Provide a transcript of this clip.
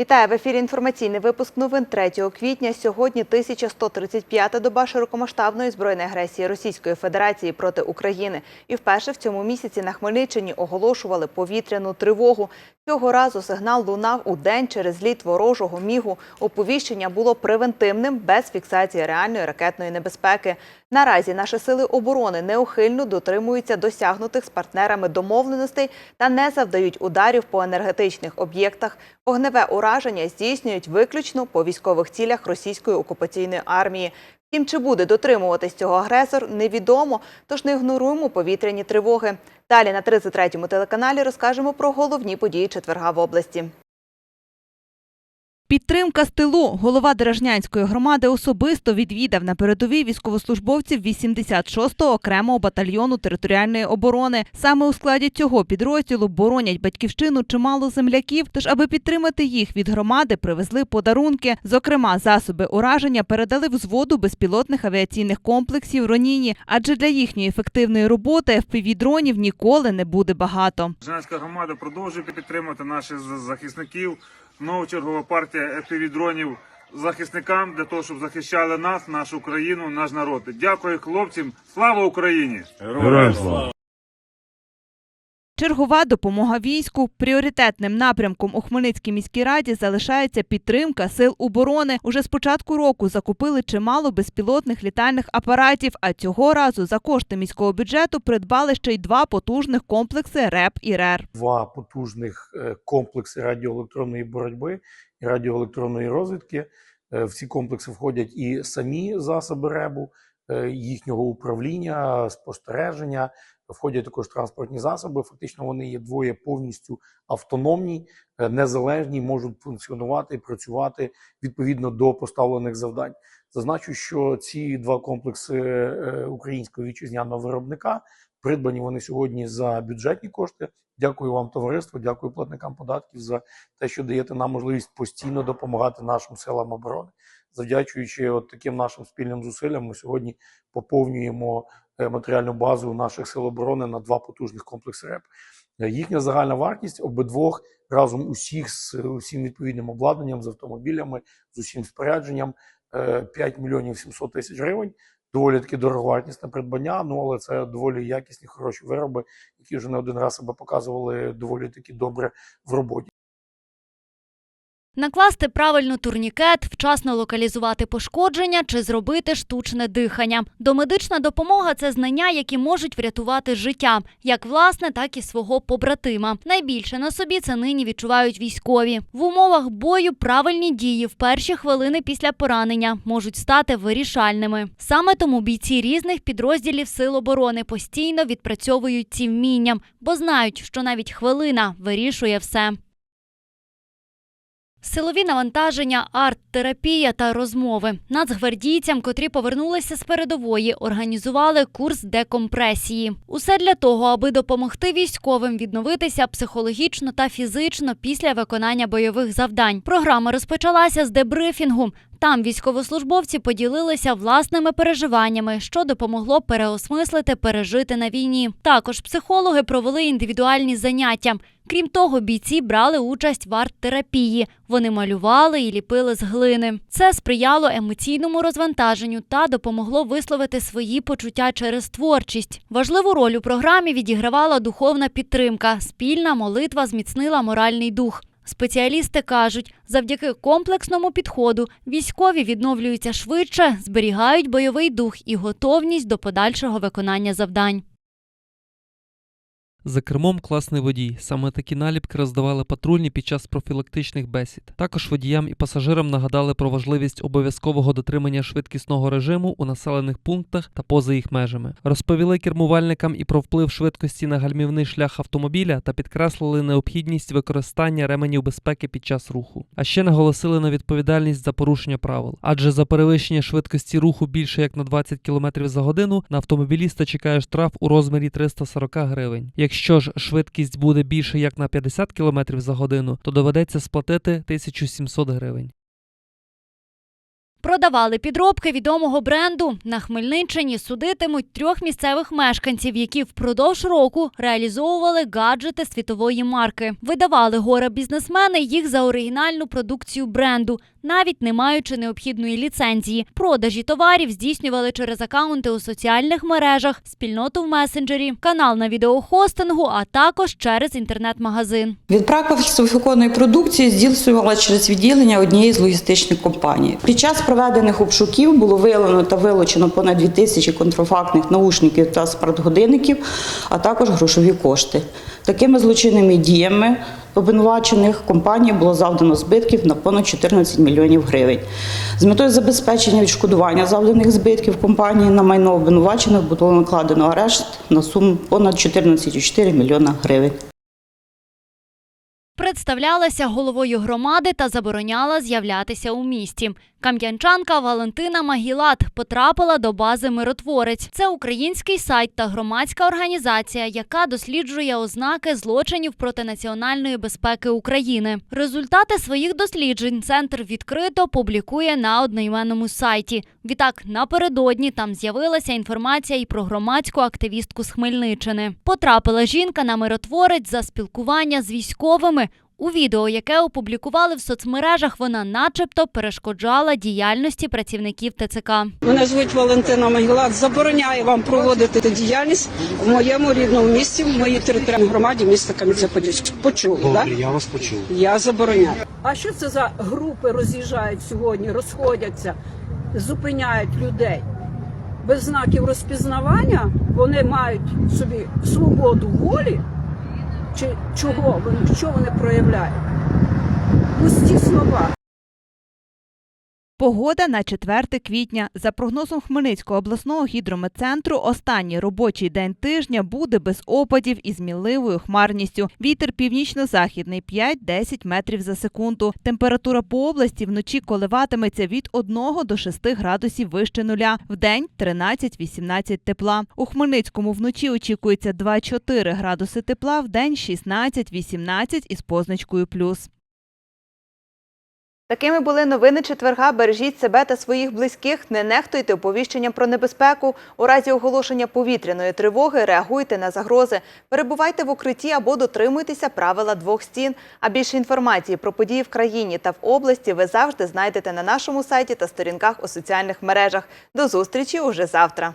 Вітаю в ефірі. Інформаційний випуск новин 3 квітня. Сьогодні 1135-та доба широкомасштабної збройної агресії Російської Федерації проти України. І вперше в цьому місяці на Хмельниччині оголошували повітряну тривогу. Цього разу сигнал лунав у день через літ ворожого мігу. Оповіщення було превентивним без фіксації реальної ракетної небезпеки. Наразі наші сили оборони неухильно дотримуються досягнутих з партнерами домовленостей та не завдають ударів по енергетичних об'єктах. Вогневе ураження здійснюють виключно по військових цілях російської окупаційної армії. Втім, чи буде дотримуватись цього агресор, невідомо, тож не ігноруємо повітряні тривоги. Далі на 33-му телеканалі розкажемо про головні події четверга в області. Підтримка з тилу. Голова Дражнянської громади особисто відвідав на передовій військовослужбовців 86-го окремого батальйону територіальної оборони. Саме у складі цього підрозділу боронять батьківщину чимало земляків. Тож, аби підтримати їх від громади, привезли подарунки. Зокрема, засоби ураження передали взводу безпілотних авіаційних комплексів Роніні, адже для їхньої ефективної роботи FPV-дронів ніколи не буде багато. Женська громада продовжує підтримувати наших захисників. Нова чергова партія FPV-дронів захисникам для того, щоб захищали нас, нашу країну, наш народ. Дякую хлопцям. Слава Україні! Героям слава! Чергова допомога війську. Пріоритетним напрямком у Хмельницькій міській раді залишається підтримка сил оборони. Уже з початку року закупили чимало безпілотних літальних апаратів. А цього разу за кошти міського бюджету придбали ще й два потужних комплекси РЕП і РЕР. Два потужних е, комплекси радіоелектронної боротьби і радіоелектронної розвідки. Е, В ці комплекси входять і самі засоби РЕБу, е, їхнього управління, спостереження. Входять також транспортні засоби. Фактично, вони є двоє повністю автономні, е, незалежні, можуть функціонувати і працювати відповідно до поставлених завдань. Зазначу, що ці два комплекси е, українського вітчизняного виробника придбані вони сьогодні за бюджетні кошти. Дякую вам, товариство, дякую платникам податків за те, що даєте нам можливість постійно допомагати нашим силам оборони. Завдячуючи от таким нашим спільним зусиллям, ми сьогодні поповнюємо е, матеріальну базу наших сил оборони на два потужних комплекси РЕП. Е, Їхня загальна вартість обидвох разом усіх з усім відповідним обладнанням, з автомобілями, з усім спорядженням е, 5 мільйонів 700 тисяч гривень. Доволі таки дороговартісне придбання, ну але це доволі якісні, хороші вироби, які вже не один раз себе показували доволі таки добре в роботі. Накласти правильно турнікет, вчасно локалізувати пошкодження чи зробити штучне дихання. Домедична допомога це знання, які можуть врятувати життя, як власне, так і свого побратима. Найбільше на собі це нині відчувають військові. В умовах бою правильні дії в перші хвилини після поранення можуть стати вирішальними. Саме тому бійці різних підрозділів сил оборони постійно відпрацьовують ці вміння, бо знають, що навіть хвилина вирішує все. Силові навантаження, арт-терапія та розмови. Нацгвардійцям, котрі повернулися з передової, організували курс декомпресії. Усе для того, аби допомогти військовим відновитися психологічно та фізично після виконання бойових завдань. Програма розпочалася з дебрифінгу. Там військовослужбовці поділилися власними переживаннями, що допомогло переосмислити пережити на війні. Також психологи провели індивідуальні заняття. Крім того, бійці брали участь в арт-терапії. Вони малювали і ліпили з глини. Це сприяло емоційному розвантаженню та допомогло висловити свої почуття через творчість. Важливу роль у програмі відігравала духовна підтримка. Спільна молитва зміцнила моральний дух. Спеціалісти кажуть, завдяки комплексному підходу військові відновлюються швидше, зберігають бойовий дух і готовність до подальшого виконання завдань. За кермом класний водій. Саме такі наліпки роздавали патрульні під час профілактичних бесід. Також водіям і пасажирам нагадали про важливість обов'язкового дотримання швидкісного режиму у населених пунктах та поза їх межами. Розповіли кермувальникам і про вплив швидкості на гальмівний шлях автомобіля та підкреслили необхідність використання ременів безпеки під час руху. А ще наголосили на відповідальність за порушення правил. Адже за перевищення швидкості руху більше як на 20 км за годину на автомобіліста чекає штраф у розмірі 340 гривень. Якщо ж швидкість буде більше як на 50 км за годину, то доведеться сплатити 1700 гривень. Продавали підробки відомого бренду. На Хмельниччині судитимуть трьох місцевих мешканців, які впродовж року реалізовували гаджети світової марки. Видавали гора бізнесмени їх за оригінальну продукцію бренду, навіть не маючи необхідної ліцензії. Продажі товарів здійснювали через акаунти у соціальних мережах, спільноту в месенджері, канал на відеохостингу, а також через інтернет-магазин. Відправка фальсифікованої продукції здійснювала через відділення однієї з логістичних компаній. Під час проведених обшуків було виявлено та вилучено понад 2 тисячі контрафактних наушників та смарт-годинників, а також грошові кошти. Такими злочинними діями обвинувачених компаній було завдано збитків на понад 14 мільйонів гривень. З метою забезпечення відшкодування завданих збитків компанії на майно обвинувачених було накладено арешт на суму понад 14,4 мільйона гривень. Представлялася головою громади та забороняла з'являтися у місті. Кам'янчанка Валентина Магілат потрапила до бази Миротворець. Це український сайт та громадська організація, яка досліджує ознаки злочинів проти національної безпеки України. Результати своїх досліджень центр відкрито публікує на одноіменному сайті. Відтак, напередодні там з'явилася інформація і про громадську активістку з Хмельниччини. Потрапила жінка на миротворець за спілкування з військовими. У відео, яке опублікували в соцмережах, вона начебто перешкоджала діяльності працівників ТЦК. Мене звуть Валентина Могилак. Забороняю вам проводити діяльність в моєму рідному місті, в моїй територіальній громаді міста Кам'янця-Подільська. Почули, Добре, так? я вас почув. Я забороняю. А що це за групи роз'їжджають сьогодні, розходяться, зупиняють людей? Без знаків розпізнавання вони мають собі свободу волі, чи чого вони, що вони проявляють? Пусті слова. Погода на 4 квітня. За прогнозом Хмельницького обласного гідрометцентру, останній робочий день тижня буде без опадів і з мінливою хмарністю. Вітер північно-західний 5-10 метрів за секунду. Температура по області вночі коливатиметься від 1 до 6 градусів вище нуля. Вдень 13-18 тепла. У Хмельницькому вночі очікується 2-4 градуси тепла, вдень 16-18 із позначкою плюс. Такими були новини четверга. Бережіть себе та своїх близьких. Не нехтуйте оповіщенням про небезпеку. У разі оголошення повітряної тривоги реагуйте на загрози. Перебувайте в укритті або дотримуйтеся правила двох стін. А більше інформації про події в країні та в області ви завжди знайдете на нашому сайті та сторінках у соціальних мережах. До зустрічі уже завтра.